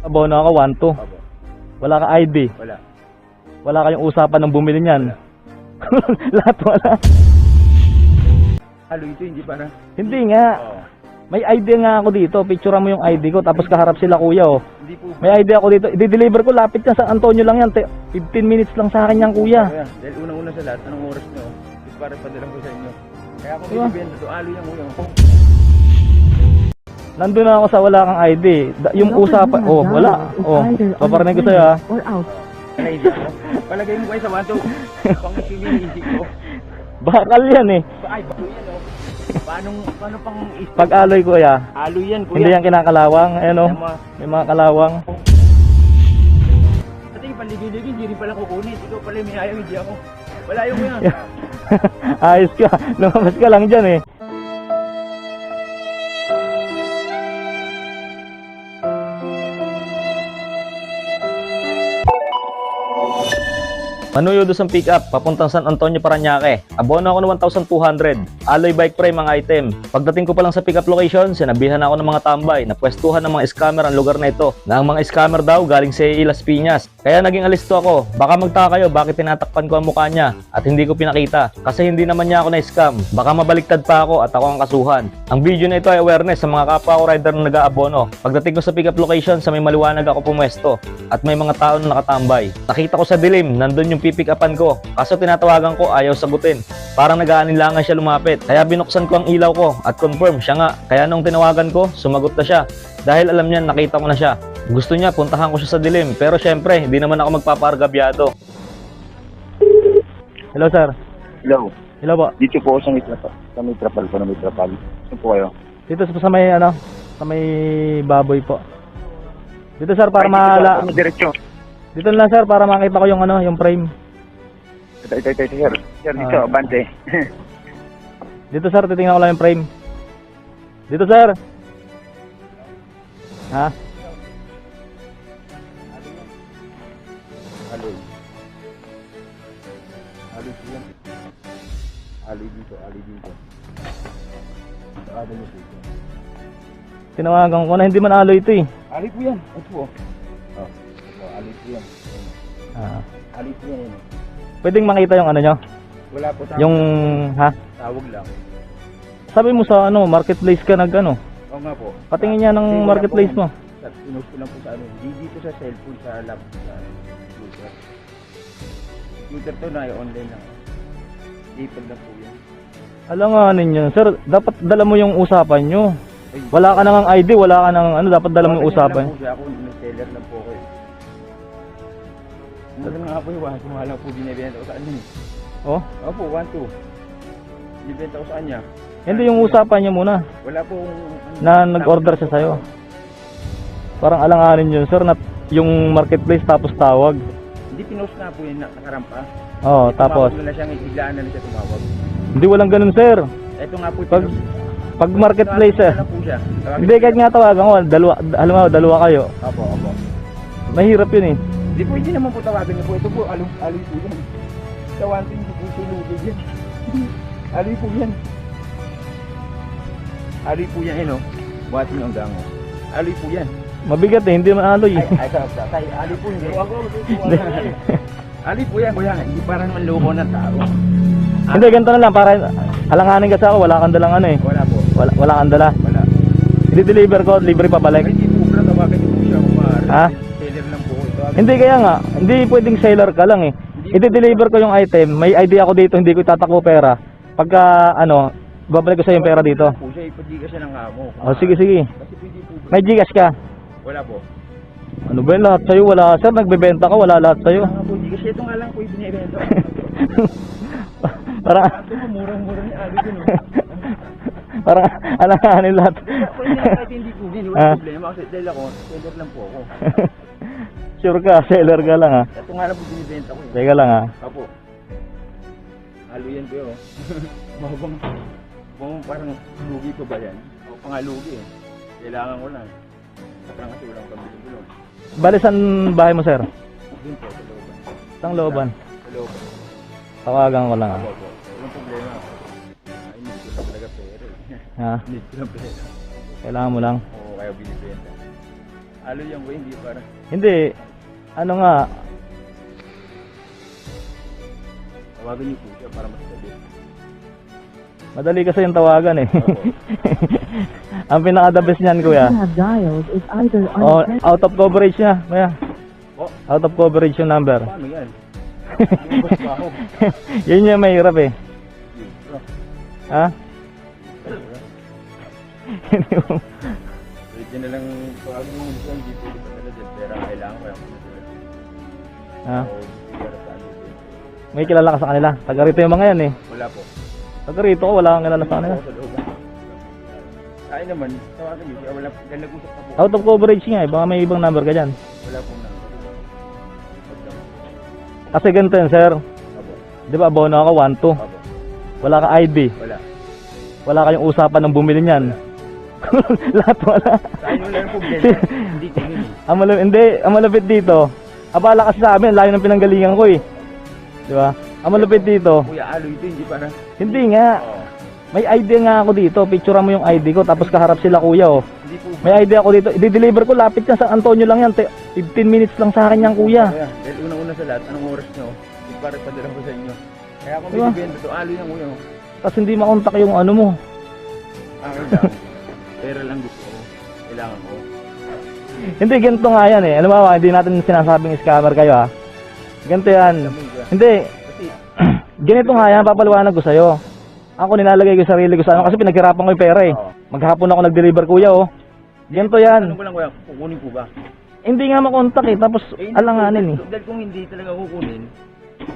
Abono ako 1-2. Opo. Wala ka ID. Wala. Wala kayong usapan ng bumili niyan. Lahat wala. Halo ito, hindi para. Hindi nga. Oo. May ID nga ako dito. Picturean mo yung ID ko tapos kaharap sila kuya oh. Hindi po. May ID ako dito. I-deliver ko lapit yan sa Antonio lang yan. Te- 15 minutes lang sa akin yan kuya. Kaya, dahil unang-una sa lahat, anong oras nyo? Is para padala ko sa inyo. Kaya kung Diba? bibigyan ito, alo yung ulo. Nandun na ako sa wala kang ID. Da- yung usapan, oh wala. Oh, paparinig ko sa'yo ah. Or out. Palagay mo kayo sa wanto. Pang isipin ko. Bakal yan eh. Ay, bago yan oh. Paano, paano pang is... Pag aloy kuya, Alo yan, kuya. hindi yan kinakalawang. Ayan oh. Tama. May mga kalawang. Pati yung paligid-ligid, hindi rin pala kukunin. Ikaw pala may ayaw, hindi ako. Wala yung kuya. Ayos ka. Lumabas ka lang dyan eh. Manuyo doon sa pick-up, papuntang San Antonio, Paranaque. Abono ako ng 1,200. Alloy bike frame ang item. Pagdating ko pa lang sa pick-up location, sinabihan ako ng mga tambay na pwestuhan ng mga scammer ang lugar na ito. Na ang mga scammer daw galing sa Las Piñas. Kaya naging alisto ako. Baka magtaka kayo bakit tinatakpan ko ang mukha niya at hindi ko pinakita. Kasi hindi naman niya ako na-scam. Baka mabaliktad pa ako at ako ang kasuhan. Ang video na ito ay awareness sa mga kapwa ko rider na nag-aabono. Pagdating ko sa pick-up location, sa may maliwanag ako pumwesto at may mga tao na nakatambay. Nakita ko sa dilim, nandun yung pipick upan ko. Kaso tinatawagan ko, ayaw sagutin. Parang nag-aanilangan siya lumapit. Kaya binuksan ko ang ilaw ko at confirm siya nga. Kaya nung tinawagan ko, sumagot na siya. Dahil alam niya, nakita ko na siya. Gusto niya, puntahan ko siya sa dilim. Pero syempre, hindi naman ako magpapargabyado. Hello sir. Hello. Hello po. Dito po sa Mitra, sa Mitra Pal, sa Mitra Pal. Saan po kayo? Dito sa may ano, sa may baboy po. Dito sir para maala. po, Diretso. Dito lang sir para makita ko yung ano, yung frame. Ito, ito, ito, ito, sir. Sir, dito, Ah. bante. Dito sir, titingnan ko lang yung frame. Dito sir. Ha? Aloy. Aloy yan. Aloy dito, aloy dito. Ano mo dito? Tinawagan ko na hindi man aloy ito eh. Aloy po yan. Ito po. Oh, yan. Ah. Yan. eh. Pwedeng makita yung ano nyo? Wala po tawag. Yung, ha? Tawag lang. Sabi mo sa ano, marketplace ka nag ano. Oo nga po. Patingin niya ng Hindi, wala marketplace mo. Sa, pinost ko lang po sa ano. Di dito sa cellphone, sa lap, sa computer. Computer to na, online lang. Ipad lang po yan. Alanganin yun. Sir, dapat dala mo yung usapan nyo. Ay, Wala ka nang ID, wala ka nang ano, dapat dala mo yung usapan. lang po siya, Ako, seller lang po ako eh. Mura nga po yung one, kumala po binibenta ko sa eh. Oh, Opo, one, two. Binibenta ko sa kanya. hindi yung usapan niya muna. Wala po ano, Na nag-order siya sa'yo. Parang alanganin yun, sir, na yung marketplace tapos tawag. Hindi pinost nga po yun, nakarampa. Oo, tapos. Tumawag na siya, biglaan na lang siya tumawag. Hindi walang ganun, sir. Ito nga po, Pag, pinost. pag marketplace, eh. Na lang po siya. Tawagin Hindi, kahit nga tawagan ko, dalawa, halimbawa, dalawa kayo. Opo, opo. Mahirap yun eh. Hindi po, hindi naman po tawagan niyo po. Ito po, aloy, aloy po yan. Sa one thing, hindi po sulugid yan. aloy po yan. Aloy po yan, eh, no? Buhatin niyo ang gango. Aloy po yan. Mabigat eh, hindi man aloy Ay, eh. ay, sa, sa, aloy po hindi. aloy po yan, kuya. Hindi para naman loko ng tao. Hindi, ganito na lang, para alanganin kasi ako, wala kang dalang ano eh. Wala po. Wala, wala kang dala. Wala. I-deliver ko, libre pa Ay, balik. hindi po pala tawagan niyo po siya kung maaari. Ha? Hindi kaya nga, hindi pwedeng seller ka lang eh. I-deliver ko yung item, may ID ako dito, hindi ko itatakbo pera. Pagka ano, babalik ko sa yung pera dito. Po siya, ipadiga siya ng amo. O sige, sige. Kasi pwede po. May Gcash ka. Wala po. Ano ba yun, lahat sa'yo? Wala, sir, nagbebenta ka, wala lahat sa'yo. Wala nga po, hindi kasi ito nga lang po yung binibenta. Parang, Ito mo, murang-mura ni Ali dun. oh. parang alanganin lahat. Ako hindi kahit hindi po Ah. wala problema kasi dahil ako, seller lang po ako. sure ka, seller ka lang ha. Ito nga lang po binibenta ko eh. Teka lang ha. Apo. Halo yan po yun. Mabang, parang lugi pa ba yan? O pangalugi eh. Kailangan ko lang. Saka kasi walang pambili ko Bali, saan bahay mo, sir? Doon po, sa looban. Saan looban? Sa looban. Tawagan ko lang ha. Apo po. Walang problema. Ay, need ko lang talaga pera eh. Ha? Need ko lang pera. Kailangan mo lang. Oo, kaya binibenta. Alo yan ko, hindi para. Hindi. Ano nga, Tawagan niyo po siya para mas dali. madali kasi yung tawagan eh. Ang pinaka-the best niyan, kuya. Oh, out of coverage niya, kuya. Oh, Out of coverage yung number. paano yan? Yun yung mahirap eh. Ha? Pwede na lang tawagan mo hindi pwede pa talaga. Pera kailangan ko lang. Ha? May kilala ka sa kanila. Taga rito yung mga yan eh. Wala po. Taga rito ko, wala kang kilala sa kanila. Ay naman, tawagan niyo. Wala, dahil nag-usap na po. Out of coverage nga eh. Baka may ibang number ka dyan. Wala pong number. Kasi ganito yun, sir. Di ba, abono ako, 1-2. Abo. Wala ka ID. Wala. Wala kayong usapan ng bumili niyan. Lahat wala. Sa inyo lang po, eh. Ang malapit dito. Abala kasi sa amin, layo ng pinanggalingan ko eh. Di ba? Ang malapit dito, Kuya, alo ito, hindi para. hindi nga. May ID nga ako dito. Picturean mo yung ID ko, tapos kaharap sila kuya oh. Hindi po. May ID ako dito. I-deliver ko, lapit yan sa Antonio lang yan. Te- 15 minutes lang sa akin yan kuya. Kuya, dahil unang-una sa lahat, anong oras nyo? Hindi para padala ko sa inyo. Kaya kung Diba? binibenta to, alo yan kuya. Tapos hindi makontak yung ano mo. Akin lang. Pera lang gusto ko. Kailangan ko. Hindi, ganito nga yan eh. Alam mo ba, hindi natin sinasabing scammer kayo ha. Ganito yan. Hindi, ganito nga yan, papaliwanag ko sa'yo. Ako nilalagay ko yung sarili ko sa ano kasi pinaghirapan ko yung pera eh. Maghapon ako nag-deliver kuya oh. Ganito yan. ko lang kuya, kukunin po ba? Hindi nga makontak eh, tapos Eh, hindi alanganin eh. Dahil kung hindi talaga kukunin,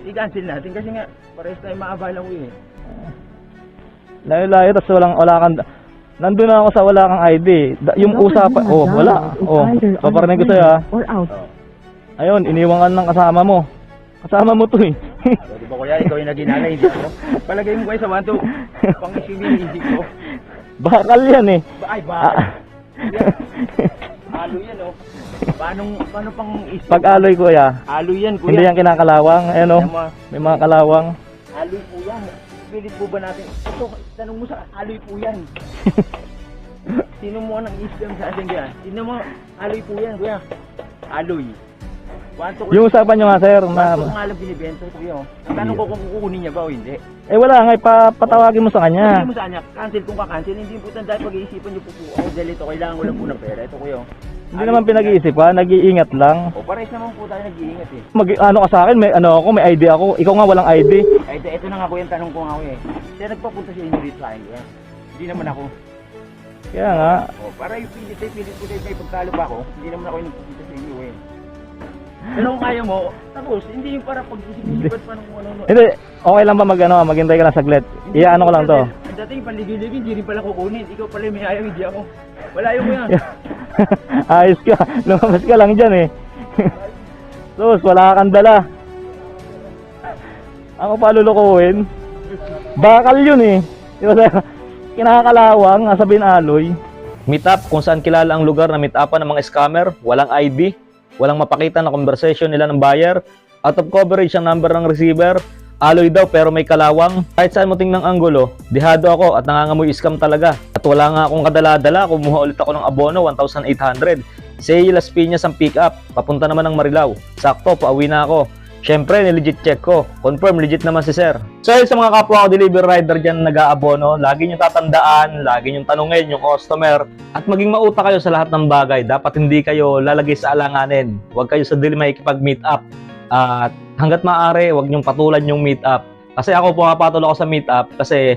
i-cancel natin kasi nga, parehas tayo maabala ko eh. Layo-layo, tapos walang, wala kang, nandun na ako sa wala kang ID. Da- yung usapan, oh, wala. Oh, either paparinig ko sa'yo ha. unpresent or out. Oo. Ayun, iniwan ka ng kasama mo. Kasama mo to eh. So, di ba kuya, ikaw yung naginala, hindi ako. Palagay mo kayo sa wanto, pang isip isip ko. Bakal yan eh. Ba- Ay, ba? Ah. Halo yan, oh. Paano, paano pang isip? Pag-aloy kuya, Halo yan, kuya. hindi yan kinakalawang. Ayan oh, may mga kalawang. Aloy po Pilit po ba natin? Ito, tanong mo sa aloy po yan. Sino mo ang islam sa atin kaya? Sino mo, aloy po yan, kuya. Aloy. Wanto ko Yung usapan nyo nga sir, Wanto ko na, nga lang binibenta kuya. oh. Ang tanong ko kung kukunin niya ba o hindi. eh wala nga, ipapatawagin mo sa kanya. mo sa kanya, cancel kung ka-cancel. Hindi po tanda, pag-iisipan niyo po po. Ako dahil ito, kailangan ko lang po ng pera. Ito kuya. oh. Hindi naman pinag-iisip ha, nag-iingat lang. O, pares naman po tayo nag-iingat eh. Mag, ano ka sa akin, may ano ako, may ID ako. Ikaw nga walang ID. Ay, ito, ito na nga po yung tanong ko nga kuya. eh. Kaya nagpapunta sa inyo dito sa akin kuya. Hindi naman ako. Kaya nga, Oh, para yung pilit ay pilit ko may pagkalo pa ako, hindi naman ako yung nagpupunta sa inyo eh. Pero kung kaya mo, tapos, hindi yung para pag-isip-isipan pa ng kung ano-ano. hindi, okay lang ba mag ano, maghintay ka lang saglit. Iyaano ko lang to. Ang dating paligid-ligid, hindi rin pala kukunin. Ikaw pala yung may ayaw, hindi ako. Wala yung kuya. Ayos ka, lumabas ka lang dyan eh. Sus, wala kang dala. Ako pa lulukuhin. Bakal yun eh. Di ba sir? Kinakalawang, sabihin aloy. Meet up kung saan kilala ang lugar na meet upan ng mga scammer, walang ID, walang mapakita na conversation nila ng buyer, out of coverage ang number ng receiver, aloy daw pero may kalawang. Kahit saan mo tingnan anggulo, dihado ako at nangangamoy scam talaga. At wala nga akong kadala-dala, kumuha ulit ako ng abono, 1,800. Sa Las Piñas ang pick up, papunta naman ng Marilao. Sakto, pauwi na ako. Siyempre, nilegit check ko. Confirm, legit naman si sir. So, sa mga kapwa ko delivery rider dyan na nag-aabono, lagi nyo tatandaan, lagi nyo tanungin yung customer, at maging mauta kayo sa lahat ng bagay. Dapat hindi kayo lalagay sa alanganin. Huwag kayo sa dili makikipag-meet up. At hanggat maaari, huwag nyong patulan yung meet up. Kasi ako pumapatol ako sa meet up kasi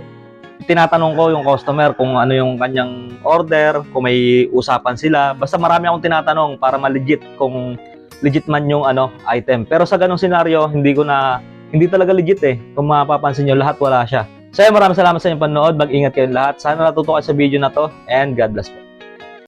tinatanong ko yung customer kung ano yung kanyang order, kung may usapan sila. Basta marami akong tinatanong para ma-legit kung legit man yung ano item. Pero sa ganong senaryo, hindi ko na hindi talaga legit eh. Kung mapapansin nyo, lahat wala siya. So, maraming salamat sa inyong panonood. Mag-ingat kayong lahat. Sana natuto kayo sa video na to. And God bless po.